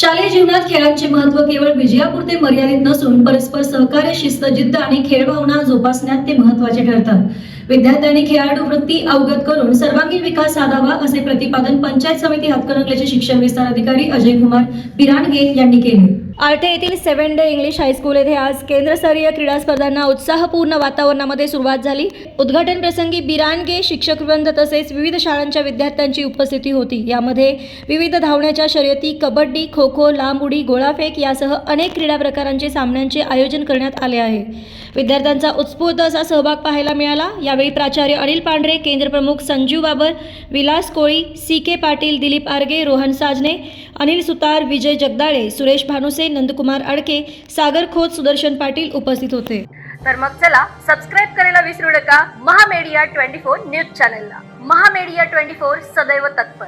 शालेय जीवनात खेळांचे महत्त्व केवळ विजयापुरते मर्यादित नसून परस्पर सहकार्य शिस्त जिद्द आणि खेळ भावना जोपासण्यात ते महत्त्वाचे ठरतात. विद्यार्थ्यांनी खेळाडू वृत्ती अवगत करून सर्वांगीण विकास साधावा असे प्रतिपादन पंचायत समिती हातकणंगल्याचे शिक्षण विस्तार अधिकारी अजय कुमार पिराणगे यांनी केले. आर्टे येथील सेव्हन डे इंग्लिश हायस्कूल येथे आज केंद्रस्तरीय क्रीडा स्पर्धांना उत्साहपूर्ण वातावरणामध्ये सुरुवात झाली. उद्घाटन प्रसंगी बिरानगे शिक्षकवृंद तसेच विविध शाळांच्या विद्यार्थ्यांची उपस्थिती होती. यामध्ये विविध धावण्याच्या शर्यती कबड्डी खो खो लांब उडी गोळाफेक यासह अनेक क्रीडा प्रकारांचे सामन्यांचे आयोजन करण्यात आले आहे. विद्यार्थ्यांचा उत्स्फूर्त असा सहभाग पाहायला मिळाला. यावेळी प्राचार्य अनिल पांढरे केंद्रप्रमुख संजू बाबर विलास कोळी सी के पाटील दिलीप आर्गे रोहन साजने अनिल सुतार विजय जगदाळे सुरेश भानुसे नंदकुमार अडके सागर खोत सुदर्शन पाटील उपस्थित होते. तर मग चला सबस्क्राईब करायला विसरू नका. महामेडिया ट्वेंटी फोर न्यूज चॅनलला. महामेडिया ट्वेंटी फोर सदैव तत्पर.